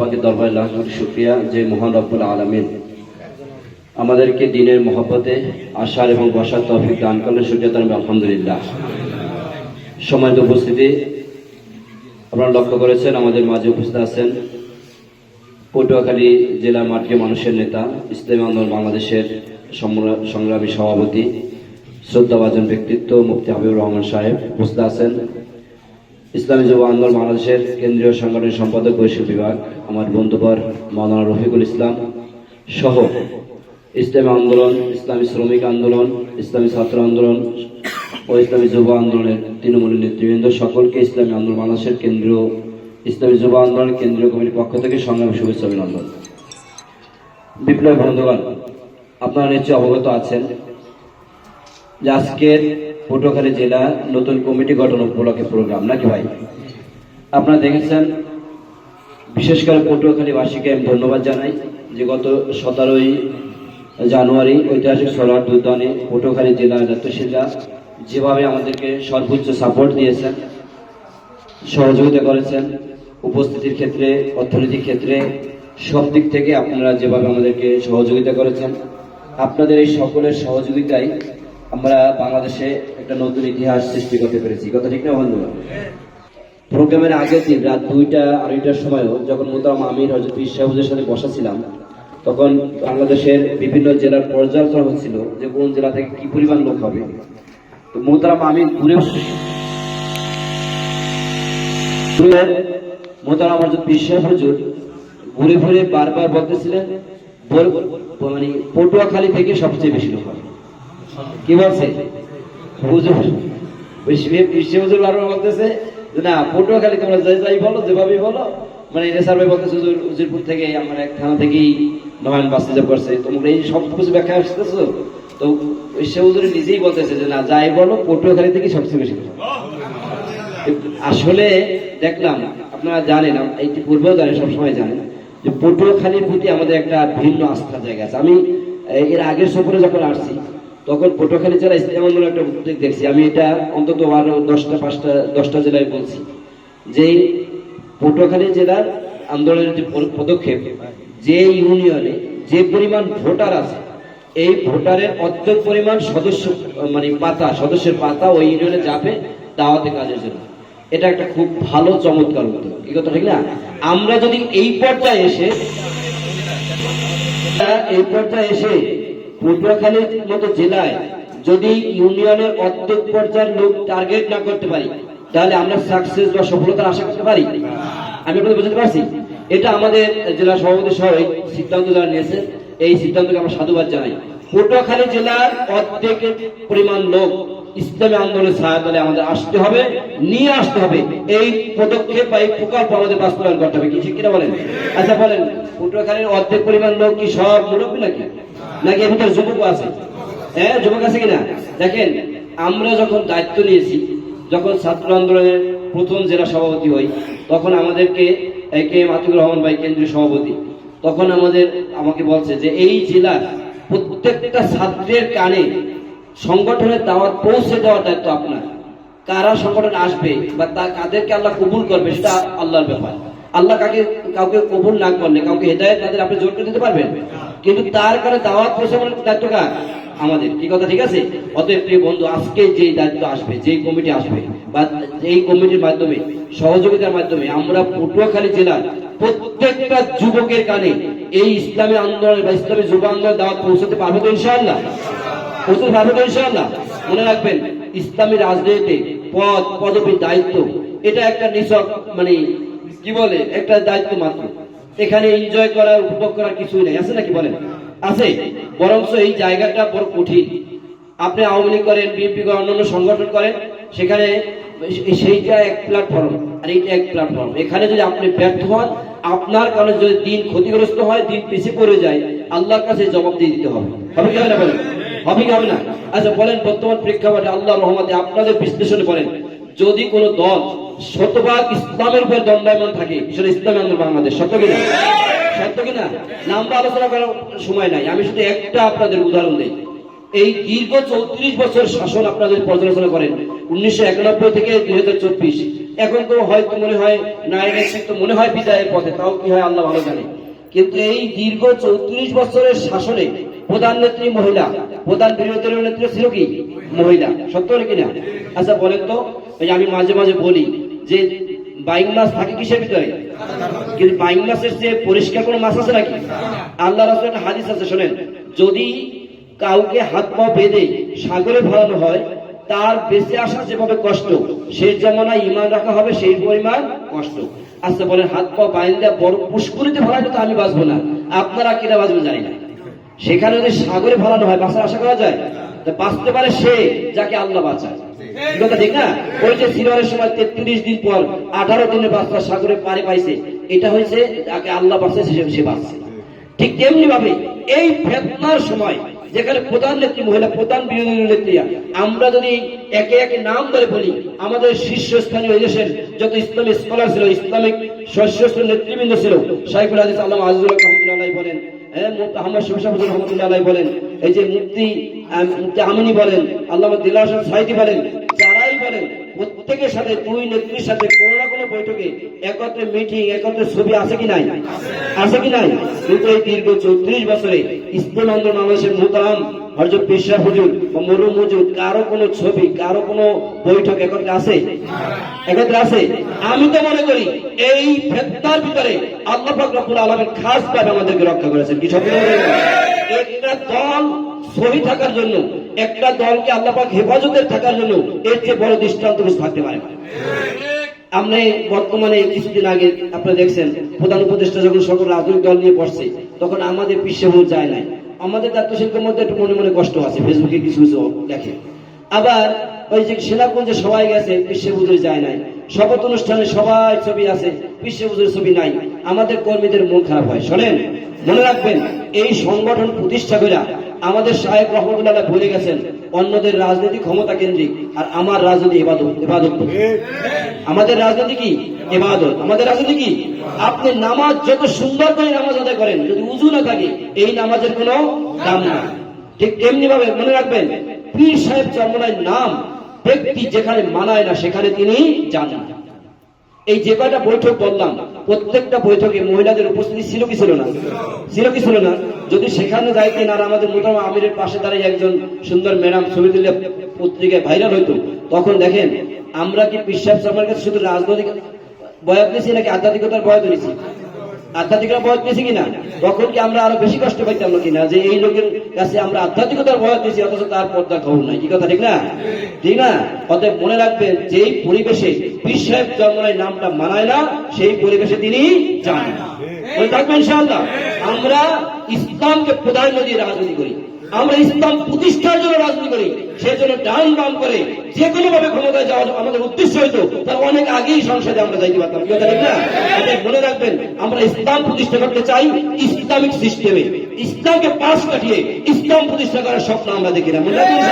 পাকে দরবার লাখ লাখ শুক্রিয়া, যে মহান রব্বুল আলমিন আমাদেরকে দিনের মহব্বতে, আশার এবং বসার তৌফিক দান করলে শুক্রিয়া তার আলহামদুলিল্লাহ। সম্মানিত উপস্থিতি, আপনারা লক্ষ্য করেছেন, আমাদের মাঝে উপস্থিত আছেন পটুয়াখালী জেলার মাঠকে মানুষের নেতা, ইসলামী আন্দোলন বাংলাদেশের সংগ্রামী সভাপতি শ্রদ্ধাভাজন ব্যক্তিত্ব মুফতি হাবিবুর রহমান সাহেব আছেন। ইসলামী যুব আন্দোলন বাংলাদেশের কেন্দ্রীয় সংগঠনের সম্পাদক বৈশ্বিক বিভাগ, আমার বন্ধুবর মাওলানা রফিকুল ইসলাম সহ ইসলামী আন্দোলন, ইসলামী শ্রমিক আন্দোলন, ইসলামী ছাত্র আন্দোলন ও ইসলামী যুব আন্দোলনের তৃণমূলের নেতৃবৃন্দ সকলকে ইসলামী আন্দোলন বাংলাদেশের কেন্দ্রীয়, ইসলামী যুব আন্দোলন কেন্দ্রীয় কমিটির পক্ষ থেকে সংগ্রাম শুভেচ্ছা অভিনন্দন। বিপ্লব বন্ধুগণ, আপনারা নিশ্চয়ই অবগত আছেন যে আজকের পটুয়াখালী জেলা নতুন কমিটি গঠন উপলক্ষে প্রোগ্রাম, নাকি ভাই? আপনারা দেখেছেন, বিশেষ করে পটুয়াখালীবাসীকে আমি ধন্যবাদ জানাই যে গত সতেরোই জানুয়ারি ঐতিহাসিক সোলার উদ্যানে পটুয়াখালী জেলা দায়িত্বশীলরা যেভাবে আমাদেরকে সর্বোচ্চ সাপোর্ট দিয়েছেন, সহযোগিতা করেছেন, উপস্থিতির ক্ষেত্রে, অর্থনৈতিক ক্ষেত্রে, সব দিক থেকে আপনারা যেভাবে আমাদেরকে সহযোগিতা করেছেন, আপনাদের এই সকলের সহযোগিতায় আমরা বাংলাদেশে একটা নতুন ইতিহাস সৃষ্টি করতে পেরেছি। কথা ঠিক না বন্ধু প্রোগ্রামের আগের দিন রাত দুইটা আড়াইটার সময়ও যখন মোতারাম আমির হজরত সাহেবদের সাথে বসা ছিলাম, তখন বাংলাদেশের বিভিন্ন জেলার পর্যালোচনা হচ্ছিল যে কোন জেলা থেকে কি পরিমাণ লোক হবে। তো মোতারাম আমির ঘুরে মোতারাম হজরত সাহেব হুজুর ঘুরে ঘুরে বারবার বলতেছিলেন বল- মানে পটুয়াখালী থেকে সবচেয়ে বেশি লোক হবে। কি বলছে? হুজুর বারবার বলতেছে না পটুয়াখালী তোমরা যাই যাই বলো যেভাবে বলো। মানে ভাই বলতেছে হুজুর উজিরপুর থেকে, আমার এক থানা থেকেই করছে। তোমরা এই সব কিছু ব্যাখ্যা আসতেছো? তো হুজুর নিজেই বলতেছে যে, না, যাই বলো, পটুয়াখালী থেকে সবচেয়ে বেশি আসলে দেখলাম, আপনারা জানেন এইটি পূর্বেও জানেন সবসময় জানেন যে, পটুয়াখালীর প্রতি আমাদের একটা ভিন্ন আস্থার জায়গা আছে। আমি এর আগের সফরে যখন আসছি তখন পটুয়াখালী জেলা ইসলাম আন্দোলন একটা উদ্যোগ দেখছি। আমি এটা অন্তত আরও দশটা, পাঁচটা, দশটা জেলায় বলছি যে পটুয়াখালী জেলার আন্দোলনের যে পদক্ষেপ, যে ইউনিয়নে যে পরিমাণ ভোটার আছে, এই ভোটারের অর্ধেক পরিমাণ সদস্য মানে পাতা, সদস্যের পাতা ওই ইউনিয়নে যাবে দাওয়াতে কাজের জন্য। এটা একটা খুব ভালো, চমৎকার উদ্যোগ। এই কথা ঠিক না? আমরা যদি এই পর্যায়ে এসে, এই পর্যায়ে এসে পটুয়াখালীর মতো জেলায় যদি ইউনিয়নের অর্ধেক পর্যায়ের লোক টার্গেট না করতে পারি, তাহলে আমরা সাকসেস বা সফলতার আশা করতে পারি? আমি আপনাদের বুঝতে পারছি? এটা আমাদের জেলা সভাপতি সহ সিদ্ধান্ত যারা নিয়েছে, এই সিদ্ধান্তকে আমরা সাধুবাদ জানাই। পটুয়াখালী জেলার অর্ধেকের পরিমাণ লোক ইসলামী আন্দোলনের সহায়তায় আমাদের আসতে হবে, নিয়ে আসতে হবে। এই পদক্ষেপ বা এই প্রকল্প আমাদের বাস্তবায়ন করতে হবে, কি ঠিক কিনা বলেন? আচ্ছা বলেন পটুয়াখালীর অর্ধেক পরিমাণ লোক কি সব মুরব্বী নাকি? নাকি এর ভিতরে যুবক আছে? হ্যাঁ যুবক আছে কিনা? দেখেন, আমরা যখন দায়িত্ব নিয়েছি, যখন ছাত্র আন্দোলনের প্রথম জেলা সভাপতি হই, তখন আমাদেরকে একে মাতিকুর রহমান ভাই কেন্দ্রীয় সভাপতি, তখন আমাদের, আমাকে বলছে যে এই জেলার প্রত্যেকটা ছাত্রের কানে সংগঠনের দাওয়াত পৌঁছে দেওয়ার দায়িত্ব আপনার। কারা সংগঠন আসবে বা তা কাদেরকে আল্লাহ কবুল করবে সেটা আল্লাহর ব্যাপার। আল্লাহ কাকে, কাউকে কবুল না করলে, কাউকে হেদায়ত তাদের আপনি জোর করে দিতে পারবেন? কিন্তু তার কারণে দাওয়াত পৌঁছানোর দায়িত্ব কার? আমাদের। কি কথা, ঠিক আছে? অতএব প্রিয় বন্ধু, আজকে যে দায়িত্ব আসবে, যে কমিটি আসবে, বা এই কমিটির মাধ্যমে, সহযোগিতার মাধ্যমে আমরা পটুয়াখালী জেলার প্রত্যেকটা যুবকের কানে এই ইসলামী আন্দোলন বা ইসলামী যুব আন্দোলন দাওয়াত পৌঁছাতে পারব তো ইনশাআল্লাহ? পৌঁছাতে পারব ইনশাআল্লাহ, মনে রাখবেন, ইসলামী রাজনীতি পদ পদবী দায়িত্ব, এটা একটা নিছক মানে কি বলে, একটা দায়িত্ব মাত্র। এখানে এনজয় করা উপভোগ করার কিছুই নাই, আছে নাকি বলেন? আছে, বরঞ্চ এই জায়গাটা বড় কঠিন। আপনি আওয়ামী লীগ করেন, বিএনপি করেন, অন্যান্য সংগঠন করেন, সেখানে সেইটা এক প্ল্যাটফর্ম আর এইটা এক প্ল্যাটফর্ম এখানে যদি আপনি ব্যর্থ হন, আপনার কারণে যদি দিন ক্ষতিগ্রস্ত হয়, দিন পিছিয়ে পড়ে যায়, আল্লাহর কাছে জবাব দিয়ে দিতে হবে। হবে কি হবে না বলেন? হবে কি হবে না? আচ্ছা বলেন, বর্তমান প্রেক্ষাপটে আল্লাহ রহমতে আপনাদের বিশ্লেষণে বলেন, যদি কোন দল শতভাগ ইসলামের উপর দণ্ডায়মান থাকে, সেটা ইসলামী আন্দোলন বাংলাদেশ, সত্য কিনা সত্য কিনা না? আমরা আলোচনা করার সময় নাই, আমি শুধু একটা আপনাদের উদাহরণ দিই। এই দীর্ঘ চৌত্রিশ বছর শাসন আপনারা যদি পর্যালোচনা করেন, উনিশশো একানব্বই থেকে দুই হাজার চব্বিশ। এখন তো হয়তো মনে হয় নায়কের তো মনে হয় বিদায়ের পথে, তাও কি হয় আল্লাহ ভালো জানে। কিন্তু এই দীর্ঘ চৌত্রিশ বছরের শাসনে প্রধান নেত্রী মহিলা, প্রধান বিরোধী দলীয় নেত্রী ছিল কি? মহিলা। সত্য নাকি না? আচ্ছা বলেন তো। আমি মাঝে মাঝে বলি যে বাইং মাছ থাকে কিসের ভিতরে? কিন্তু বাইং মাছের যে পরিষ্কার কোনো মাছ আছে নাকি? আল্লাহ রাসূলের একটা হাদিস আছে, শোনেন। যদি কাউকে হাত পা বেঁধে সাগরে ভরানো হয়, তার বেঁচে আসা যেভাবে কষ্ট, সে জমানায় ইমান রাখা হবে, সেই পরিমাণ কষ্ট। আচ্ছা বলেন, হাত পা বাইন্দা বড় পুষ্করিতে ভরাইলে তো আমি বাঁচবো না। আপনারা কিনা বাঁচবেন জানি না। সেখানে যদি সাগরে ভরানো হয় বাঁচার আশা করা যায়? তা বাঁচতে পারে সে যাকে আল্লাহ বাঁচায়। কথা ঠিক না? ওই যে সিরিয়ালের সময় তেত্রিশ দিন পর আঠারো দিনের বাচ্চা সাগরে পারে পাইছে এটা হয়েছে যাকে আল্লাহ বাঁচায় সে সে বাঁচছে। ঠিক তেমনি ভাবে এই ফেতনার সময় যেখানে প্রধান নেত্রী মহিলা প্রধান বিরোধী আমরা যদি একে একে নাম ধরে বলি আমাদের শীর্ষস্থানীয় দেশের যত ইসলামিক স্কলার ছিল ইসলামিক শীর্ষস্থ নেতৃবৃন্দ ছিল সাইফুল হাদিস আল্লাহ আজিজুল রহমতুল্লাহ বলেন বলেন, এই যে মুক্তি আমিনী বলেন আল্লাহ বলেন, যারাই বলেন, প্রত্যেকের সাথে, দুই নেত্রীর সাথে না কোনো বৈঠকে একত্রে মিটিং একত্রে ছবি আছে কি নাই? আছে কি নাই? কিন্তু এই দীর্ঘ চৌত্রিশ বছরে ইসলাম আন্দোলন বাংলাদেশের হরজত পেশা হুজুর মরু মজুদ কারও কোনো ছবি, কারও কোনো বৈঠক একত্রে আছে একত্রে আছে আমি তো মনে করি এই ফেতনার ভিতরে আল্লাহ রব্বুল আলামিন খাস ভাবে আমাদেরকে রক্ষা করেছেন কি? একটা দল সহি থাকার জন্য, একটা দলকে আল্লাহ পাক হেফাজতে থাকার জন্য এর চেয়ে বড় দৃষ্টান্ত কিছু থাকতে পারে। আমরা বর্তমানে কিছুদিন আগে আপনারা দেখছেন, প্রধান উপদেষ্টা যখন সকল রাজনৈতিক দল নিয়ে বসছে, তখন আমাদের পিছিয়ে যায় নাই আমাদের দায়িত্বশীলদের মধ্যে একটু মনে মনে কষ্ট আছে ফেসবুকে কিছু কিছু দেখে। আবার ওই যে সেনাকুঞ্জে সবাই গেছে বিশ্বে বুঝে যায় নাই। শপথ অনুষ্ঠানে সবাই ছবি আছে বিশ্বে বুঝের ছবি নাই। আমাদের কর্মীদের মন খারাপ হয় শোনেন মনে রাখবেন এই সংগঠন প্রতিষ্ঠা করে আমাদের সাহেব রহমতুল্লাহ বলে গেছেন অন্যদের রাজনীতি ক্ষমতা কেন্দ্রিক আর আমার রাজনীতি এবাদত এবাদত আমাদের রাজনীতি কি? এবাদত আমাদের রাজনীতি কি? আপনি নামাজ যত সুন্দর করে নামাজ আদায় করেন, যদি উজু না থাকে, এই নামাজের কোনো দাম না ঠিক তেমনি ভাবে মনে রাখবেন, পীর সাহেব চরমনায় নাম, ব্যক্তি যেখানে মানায় না, সেখানে তিনি যান এই যে কয়টা বৈঠক বললাম, প্রত্যেকটা বৈঠকে মহিলাদের উপস্থিতি ছিল কি ছিল না? ছিল কি ছিল না? যদি সেখানে যাইতেন আর আমাদের মোটামুটি আমিরের পাশে দাঁড়িয়ে একজন সুন্দর ম্যাডাম ছবি দিলে পত্রিকায় ভাইরাল হইতো, তখন দেখেন, আমরা কি বিশ্বাস শর্মার কাছে শুধু রাজনৈতিক বয়াত নিয়েছি নাকি আধ্যাত্মিকতার বয়াত নিয়েছি আধ্যাত্মিকতার বয়াত নিয়েছি কিনা? তখন কি আমরা আরও বেশি কষ্ট পাইতাম না? কিনা যে এই লোকের কাছে আমরা আধ্যাত্মিকতার বয়াত নিয়েছি অথচ তার পর্দা খবর নাই কি কথা ঠিক না? ঠিক না? অতএব মনে রাখবেন যেই পরিবেশে পীর সাহেব জন্মনায় নামটা মানায় না সেই পরিবেশে তিনি যান মনে থাকবেন ইনশাআল্লাহ? আমরা ইসলামকে প্রাধান্য দিয়ে রাজনীতি করি। আমরা ইসলাম প্রতিষ্ঠার জন্য রাজনীতি করি সেই জন্য ডান বাম করে যে কোনো ভাবে ক্ষমতায় যাওয়ার আমাদের উদ্দেশ্য হইতো তার অনেক আগেই সংসদে আমরা যাইতে পারতাম। কি কথা না? মনে রাখবেন, আমরা ইসলাম প্রতিষ্ঠা করতে চাই ইসলামিক সিস্টেমে। ইসলামকে পাশ কাটিয়ে ইসলাম প্রতিষ্ঠা করার স্বপ্ন আমরা দেখি না। মনে রাখবেন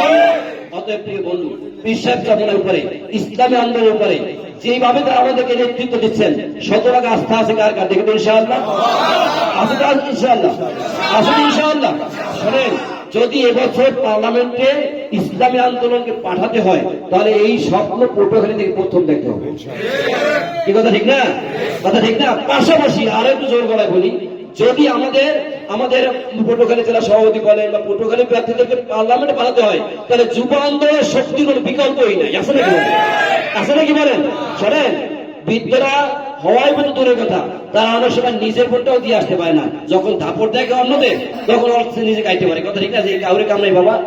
অতএব প্রিয় বন্ধু বিশ্বাস যাপনের উপরে, ইসলামী আন্দোলনের উপরে যেভাবে তারা আমাদেরকে নেতৃত্ব দিচ্ছেন, শতভাগ আস্থা আছে কার কার? দেখবেন ইনশাআল্লাহ? আছে ইনশাআল্লাহ। আছে ইনশাআল্লাহ। শোনেন যদি এবছর পার্লামেন্টে ইসলামী আন্দোলনকে পাঠাতে হয়, তাহলে এই স্বপ্ন পটুয়াখালী থেকে প্রথম দেখতে হবে। কি কথা ঠিক না? কথা ঠিক না? পাশাপাশি আর একটু জোর গলায় বলি, যদি আমাদের আমাদের পটুয়াখালী জেলা সভাপতি বলেন বা পটুয়াখালী প্রার্থীদেরকে পার্লামেন্টে পাঠাতে হয়, তাহলে যুব আন্দোলনের শক্তি কোনো বিকল্পই নাই। আছে নাকি বলেন? আছে নাকি বলেন? শোনেন বিদ্যারা হওয়াই মতো দূরের কথা। তারা অনেক সময় নিজের ভোটটাও দিয়ে আসতে পারে না। যখন ধাপড় দেখে অন্যদের, তখন ওরা নিজে গাইতে পারে কথা ঠিক আছে কাউরে কামড়াই বাবা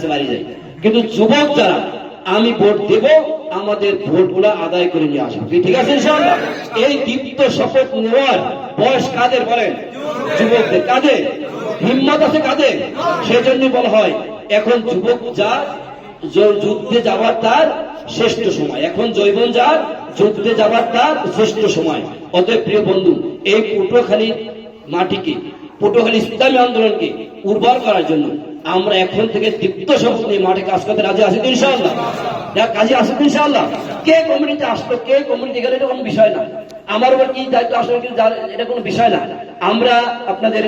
সে বাড়ি যায়। কিন্তু যুবক যারা, আমি ভোট দেব, আমাদের ভোটগুলা আদায় করে নিয়ে আসব। ঠিক আছে এই দীপ্ত শপথ নেওয়ার বয়স কাদের বলেন? যুবকদের। কাদের? হিম্মত আছে কাদের? সেজন্য বলা হয়, এখন যুবক য- যুদ্ধে যাওয়ার তার শ্রেষ্ঠ সময়। এখন জৈবন যার যুদ্ধে যাওয়ার তার শ্রেষ্ঠ সময়। অতএব প্রিয় বন্ধু, এই পটুয়াখালী মাটিকে, পটুয়াখালী ইসলামী আন্দোলনকে উর্বর করার জন্য আমরা এখন থেকে দীপ্ত শপথ নিয়ে মাঠে কাজ করতে রাজি আছি তো ইনশাআল্লাহ? কাজে আসে তো ইনশাআল্লাহ। কে কমিটিতে আসলো, কে কমিটি গেলে, এটা কোনো বিষয় না। আমার উপর কি দায়িত্ব আসলে, কিন্তু এটা কোনো বিষয় না। আমরা আপনাদের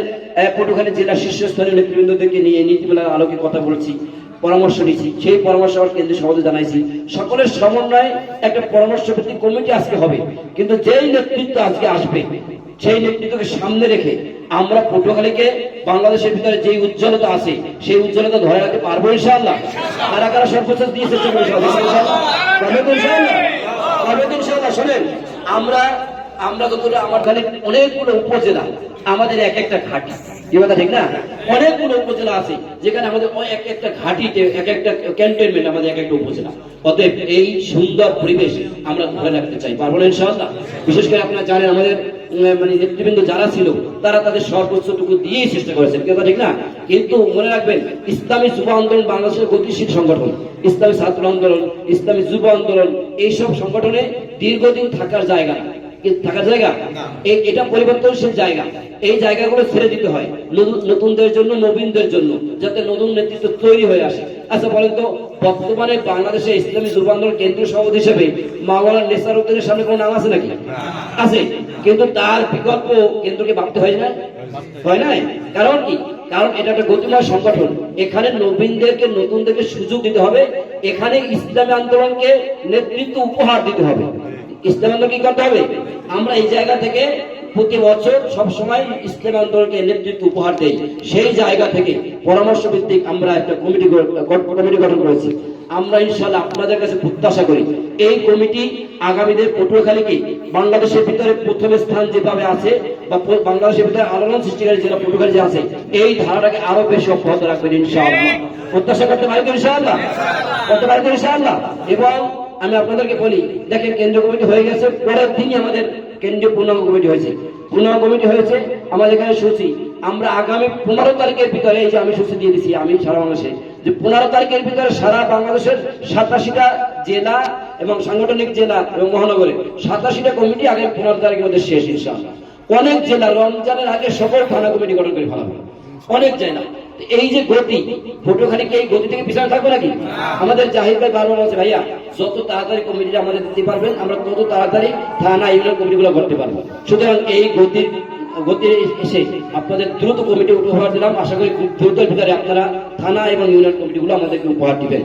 পটুখালী জেলার শীর্ষস্থানীয় নেতৃবৃন্দদেরকে নিয়ে নীতিমালার আলোকে কথা বলছি। পরামর্শ নিচ্ছি সেই পরামর্শ আমার কেন্দ্রীয় সভাপতি জানাইছি। সকলের সমন্বয়ে একটা পরামর্শ ভিত্তিক কমিটি আজকে হবে। কিন্তু যেই নেতৃত্ব আজকে আসবে, সেই নেতৃত্বকে সামনে রেখে আমরা পটুয়াখালীকে বাংলাদেশের ভিতরে যে উজ্জ্বলতা আছে, সেই উজ্জ্বলতা ধরে রাখতে পারব ইনশাআল্লাহ। কারা কারা সর্বোচ্চ শোনেন, আমরা আমরা যতটা আমার খালি অনেকগুলো উপজেলা, আমাদের এক একটা ঘাটি। ঠিক না? অনেকগুলো উপজেলা আছে, যেখানে আমাদের এক একটা ঘাটিতে, এক একটা ক্যান্টনমেন্ট আমাদের এক একটা উপজেলা। অতএব এই সুন্দর পরিবেশ আমরা ধরে রাখতে চাই। পারব না ইনশাআল্লাহ? বিশেষ করে আপনারা জানেন, আমাদের মানে নেতৃবৃন্দ যারা ছিল, তারা তাদের সর্বোচ্চটুকু দিয়েই চেষ্টা করেছেন। কি কথা ঠিক না? কিন্তু মনে রাখবেন, ইসলামী যুব আন্দোলন বাংলাদেশের গতিশীল সংগঠন, ইসলামী ছাত্র আন্দোলন, ইসলামী যুব আন্দোলন, এইসব সংগঠনে দীর্ঘদিন থাকার জায়গা না। থাকার জায়গা? এটা পরিবর্তনশীল জায়গা। এই জায়গাগুলো ছেড়ে দিতে হয় নতুনদের জন্য নবীনদের জন্য যাতে নতুন নেতৃত্ব তৈরি হয়ে আসে। আচ্ছা বলেন তো বর্তমানে বাংলাদেশে ইসলামী যুব আন্দোলন কেন্দ্রীয় সভাপতি হিসেবে মাওলানা নেসার উদ্দিনের সামনে কোনো নাম আছে নাকি? আছে। কিন্তু তার বিকল্প কেন্দ্রকে ভাবতে হয় না? হয় নাই? কারণ কি? কারণ এটা একটা গতিময় সংগঠন। এখানে নবীনদেরকে নতুনদেরকে সুযোগ দিতে হবে। এখানে ইসলামী আন্দোলনকে নেতৃত্ব উপহার দিতে হবে। কি করতে হবে? আমরা এই জায়গা থেকে প্রতি বছর সব সময় ইসলাম আন্দোলনকে নেতৃত্ব উপহার দেই। সেই জায়গা থেকে পরামর্শ ভিত্তিক আমরা একটা কমিটি কমিটি গঠন করেছি। আমরা ইনশাআল্লাহ আপনাদের কাছে প্রত্যাশা করি, এই কমিটি পটুয়াখালীকে বাংলাদেশের ভিতরে প্রথম স্থান যেভাবে আছে বা বাংলাদেশের ভিতরে আলোড়ন সৃষ্টিকারী জেলা পটুয়াখালী আছে, এই ধারাটাকে আরও বেশি অব্যাহত রাখবেন ইনশাআল্লাহ। প্রত্যাশা করতে পারি তো ইনশাআল্লাহ? করতে পারি তো ইনশাআল্লাহ? এবং আমি আপনাদেরকে বলি, দেখেন কেন্দ্রীয় কমিটি হয়ে গেছে, পরের দিনই আমাদের কেন্দ্রীয় পূর্ণাঙ্গ কমিটি হয়েছে। পূর্ণাঙ্গ কমিটি হয়েছে, আমাদের এখানে সূচি। আমরা আগামী পনেরো তারিখের ভিতরে এই যে আমি সূচি দিয়ে দিচ্ছি আমি সারা বাংলাদেশে। যে পনেরো তারিখের ভিতরে সারা বাংলাদেশের সাতাশিটা জেলা এবং সাংগঠনিক জেলা এবং মহানগরে সাতাশিটা কমিটি আগে পনেরো তারিখের মধ্যে শেষ, ইনশাআল্লাহ। অনেক জেলা রমজানের আগে সকল থানা কমিটি গঠন করে ফেলা অনেক জেলা। এই যে গতি পটুখালীকে এই গতি থেকে পিছনে থাকব নাকি? আমাদের জাহিদ ভাই বারবার বলছে ভাইয়া যত তাড়াতাড়ি কমিটি আমাদের দিতে পারবেন আমরা তত তাড়াতাড়ি থানা ইউনিয়ন কমিটিগুলো করতে পারব। সুতরাং এই গতির গতি এসে আপনাদের দ্রুত কমিটি উপহার দিলাম আশা করি দ্রুতের ভিতরে আপনারা থানা এবং ইউনিয়ন কমিটিগুলো আমাদেরকে উপহার দিবেন।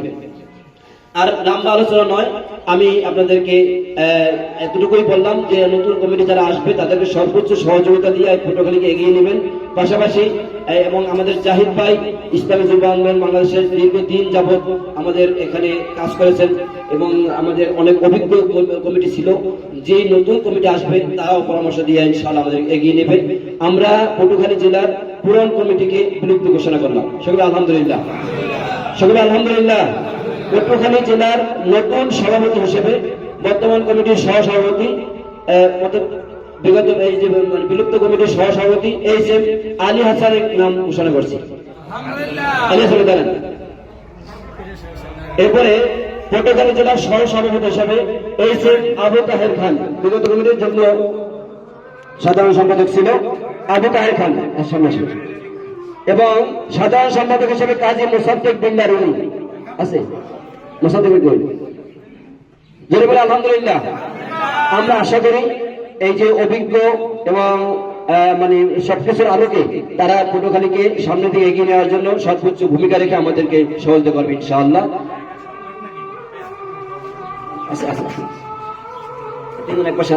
আর লম্বা আলোচনা নয় আমি আপনাদেরকে আহ, এতটুকুই বললাম যে নতুন কমিটি যারা আসবে তাদেরকে সর্বোচ্চ সহযোগিতা দিয়ে পটুয়াখালীকে এগিয়ে নেবেন। পাশাপাশি এবং আমাদের জাহিদ ভাই, ইসলামী যুব আন্দোলন বাংলাদেশের দীর্ঘদিন যাবৎ আমাদের এখানে কাজ করেছেন এবং আমাদের অনেক অভিজ্ঞ কমিটি ছিল। যে নতুন কমিটি আসবে, তারাও পরামর্শ দিয়ে ইনশাআল্লাহ আমাদের এগিয়ে নেবে। আমরা পটুয়াখালী জেলার পুরান কমিটিকে বিলুপ্ত ঘোষণা করলাম। সকলে আলহামদুলিল্লাহ। সকলে আলহামদুলিল্লাহ। পটুয়াখালী জেলার নতুন সভাপতি হিসেবে বর্তমান কমিটির সহ সভাপতি বিগত এই যে মানে বিলুপ্ত কমিটির সহ সভাপতি এই যে আলী হাসানের নাম ঘোষণা করছি। আলী হাসান দাঁড়ান। এরপরে পটুয়াখালী জেলার সহ সভাপতি হিসেবে এই যে আবু তাহের খান বিগত কমিটির জন্য সাধারণ সম্পাদক ছিল আবু তাহের খান সামনে এবং সাধারণ সম্পাদক হিসেবে কাজী মোসাদ্দেক বিল্লার উনি আছে। মোসাদ্দেক বিল্লার জোরে বলে আলহামদুলিল্লাহ। আমরা আশা করি এই যে অভিজ্ঞ এবং মানে সবকিছুর আলোকে তারা পটুখালীকে সামনে দিকে এগিয়ে নেওয়ার জন্য সর্বোচ্চ ভূমিকা রেখে আমাদেরকে সহযোগিতা করবে ইনশাআল্লাহ। আচ্ছা আচ্ছা। এক পাশে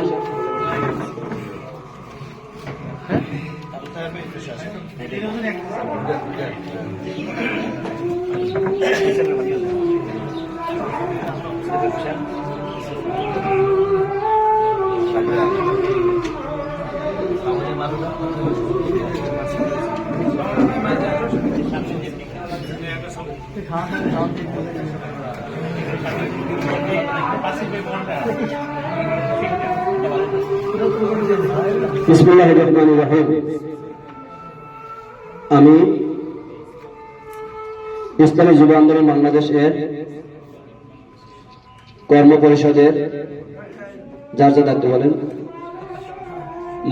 আমি ইসলামী যুব আন্দোলন বাংলাদেশের কর্ম পরিষদের যার যা দায়িত্ব বলেন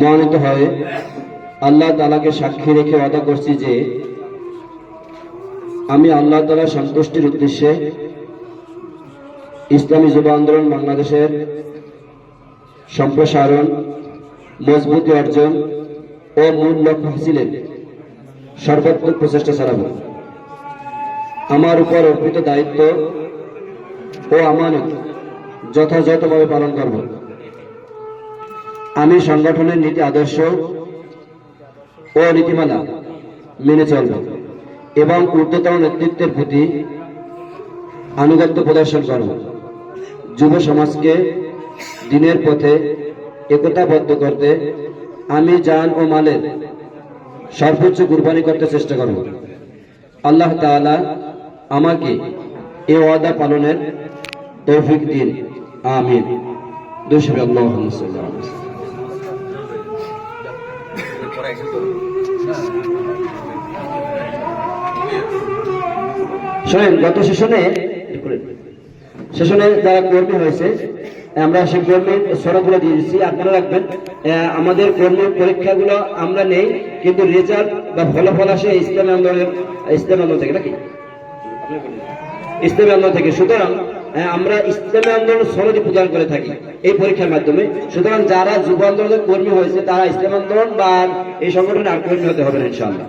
মনোনীত হয়ে আল্লাহ তালাকে সাক্ষী রেখে ওয়াদা করছি যে আমি আল্লাহ তালা সন্তুষ্টির উদ্দেশ্যে ইসলামী যুব আন্দোলন, বাংলাদেশের সম্প্রসারণ, মজবুতি অর্জন ও মূল লক্ষ্য হাসিলের সর্বাত্মক প্রচেষ্টা চালাব। আমার উপর অর্পিত দায়িত্ব ও আমানত যথাযথভাবে পালন করব। আমি সংগঠনের নীতি আদর্শ ও নীতিমালা মেনে চলব এবং ঊর্ধ্বতন নেতৃত্বের প্রতি আনুগত্য প্রদর্শন করব। যুব সমাজকে দিনের পথে একতাবদ্ধ করতে আমি জান ও মালের সর্বোচ্চ কুরবানি করতে চেষ্টা করব। আল্লাহ তাআলা আমাকে এ ওয়াদা পালনের তৌফিক দিন। আমিন। দুশবে আল্লাহ শোনেন, গত সেশনে সেশনে যারা কর্মী হয়েছে, আমরা সেই কর্মীর সড়কগুলো দিয়ে দিচ্ছি। আপনারা রাখবেন আমাদের কর্মীর পরীক্ষাগুলো আমরা নেই, কিন্তু রেজাল্ট বা ফলাফল আসে ইসলামী আন্দোলনের, ইসলামী আন্দোলন থেকে, নাকি? ইসলামী আন্দোলন থেকে। সুতরাং আমরা ইসলামী আন্দোলন সনদি প্রদান করে থাকি এই পরীক্ষার মাধ্যমে। সুতরাং যারা যুব আন্দোলনের কর্মী হয়েছে, তারা ইসলাম আন্দোলন বা এই সংগঠনে আর কর্মী হতে হবে ইনশাআল্লাহ।